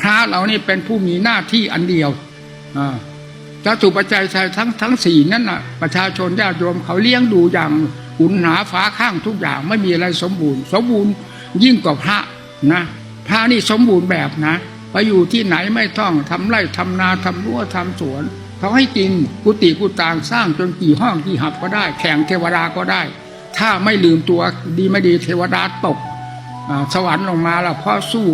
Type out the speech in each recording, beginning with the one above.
พระเรานี่เป็นผู้มีหน้าที่อันเดียวอ่าจตุปัจจัยชัยทั้งทั้งสี่นั่นน่ะ ประชาชนญาติโยมเขาเลี้ยงดูอย่างอุ่นหนาฟ้าข้างทุกอย่างไม่มีอะไรสมบูรณ์ สมบูรณ์ยิ่งกว่าพระนะพระนี่สมบูรณ์แบบนะไปอยู่ที่ไหนไม่ต้องทำไร่ทำนาทำรั้วทำสวนเขาให้กินกุฏิกุฏางสร้างจนกี่ห้องกี่หับก็ได้ แข่งเทวดาก็ได้ ถ้าไม่ลืมตัวดีไม่ดีเทวดาตกสวรรค์ลงมาแล้วพราะสู้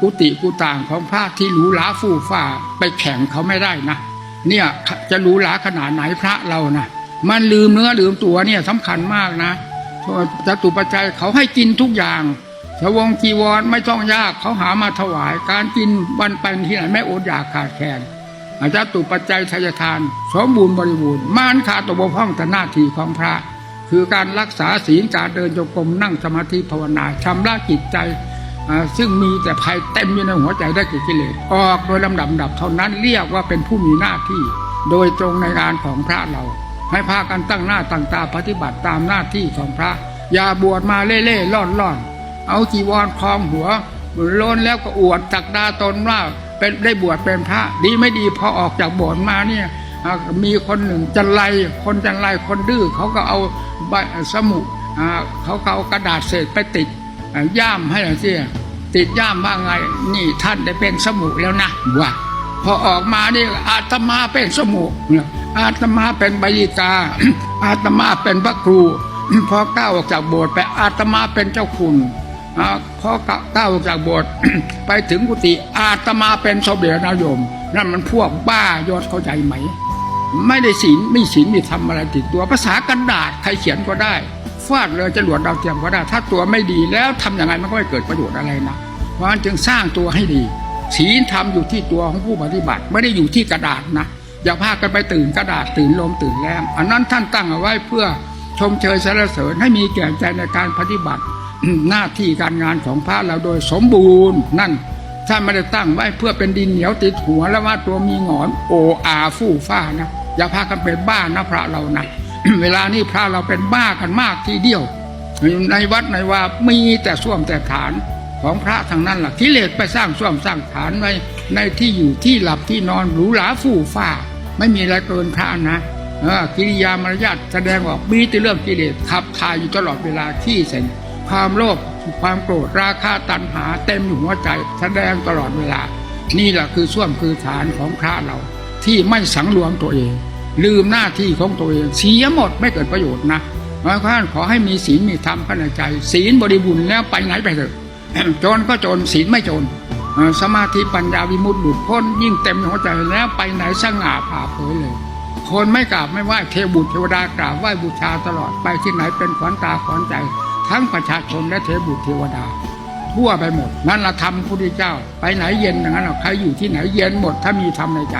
กุฏิกุต่างของพระที่หรูหราฟู่ฟ้าไปแข่งเขาไม่ได้นะเนี่ยจะหรูหราขนาดไหนพระเรานะมันลืมเนื้อลืมตัวเนี่ยสำคัญมากนะจตุปัจจัยเขาให้กินทุกอย่างสวงจีวรไม่ต้องยากเขาหามาถวาย การกินวันไปที่ไหนไม่อดอยากขาดแคลนอาจารย์ตุปัจจัยทายทาน สมบูรณ์บริบูรณ์มานขาดตัวบกพร่องแต่หน้าที่ของพระ คือการรักษาศีลการเดินจงกรมนั่งสมาธิภาวนาชำระจิตใจ ซึ่งมีแต่ภัยเต็มอยู่ในหัวใจได้กิเลสออกโดยลำดับดับเท่านั้นเรียกว่าเป็นผู้มีหน้าที่ โดยตรงในงานของพระเรา ให้พากันตั้งหน้าตั้งตาปฏิบัติตามหน้าที่ของพระ อย่าบวชมาเล่เล่ล่อนล่อนเอาจีวรคลองหัวโลนแล้วก็อวดตักดาตนว่าเป็นได้บวชเป็นพระ ดีไม่ดีพอออกจากโบสถ์มาเนี่ยมีคนหนึ่งจันไรคนจันไรคนดื้อเขาก็เอาใบสมุเขาก็เอากระดาษเศษไปติด ย่ามให้หน่อยสิติดย่ามว่าไง นี่ท่านได้เป็นสมุแล้วนะว่าพอออกมานี่อาตมาเป็นสมุเนี่ยอาตมาเป็นบยิกา อาตมาเป็นพระครูพอก้าวออกจากโบสถ์ไปอาตมาเป็นเจ้าคุณอพอก้าวออกจากโบสถ์ไปถึงกุฏิอาตมาเป็นสมเด็จนายมนั่นมันพวกบ้ายอดเข้าใจไหม ไม่ได้ศีลไม่ศีลม่ทำอะไรติดตัวภาษากระดาษใครเขียนก็ได้ ฟาดเลยจรวดดาวเทียมก็ได้ ถ้าตัวไม่ดีแล้วทำยังไงมันก็ไม่เกิดประโยชน์อะไรนะเพราะฉะนั้นจึงสร้างตัวให้ดีศีลทำอยู่ที่ตัวของผู้ปฏิบัติ ไม่ได้อยู่ที่กระดาษนะอย่าพากันไปตื่นกระดาษตื่นลมตื่นแรงอันนั้นท่านตั้งเอาไว้เพื่อชมเชยสรรเสริญให้มีแก่ใจในการปฏิบัติ หน้าที่การงานของพระเราโดยสมบูรณ์นั่นท่านไม่ได้ตั้งไว้เพื่อเป็นดินเหนียวติดหัวแล้วว่าตัวมีหงอนโออาฟู่ฟ้านะอย่าพากันเป็นบ้านนะพระเรานะ เวลานี้พระเราเป็นบ้ากันมากทีเดียว ในวัดในว่ามีแต่ส้วมแต่ฐานของพระทางนั้นล่ะกิเลสไปสร้างส้วมสร้างฐานไว้ในที่อยู่ที่หลับที่นอนหรูหราฟู่ฟ้า ไม่มีอะไรเกินพระนะกิริยามารยาทแสดงออกมีแต่เรื่องกิเลสขับถ่ายอยู่ตลอดเวลาขี้เสนความโลภความโกรธราคะตัณหาเต็มอยู่หัวใจ แสดงตลอดเวลา นี่แหละคือส้วมคือฐานของพระเราที่ไม่สังรวมตัวเอง ลืมหน้าที่ของตัวเองเสียหมดไม่เกิดประโยชน์นะเพรานขอให้มีศีลมีธรรมภายในใจ ศีลบริบูรณ์แล้วไปไหนไปเถอะจรก็จรศีลไม่จรเอ่อสมาธิปัญญาวิมุตติหลุดพ้นยิ่งเต็มหัวใจแล้วไปไหนสง่าผ่าเผยเลย คนไม่กราบไม่ไหว้เทวบุตรเทวดากราบไหว้บูชาตลอดไปที่ไหนเป็นขวัญตาขวัญใจ ทั้งประชาชนและเทวบุตรเทวดา ทั่วไปหมด นั่นละธรรมพุทธเจ้า ไปไหนเย็นอย่างนั้นหรอใครอยู่ที่ไหนเย็นหมดถ้ามีธรรมในใจ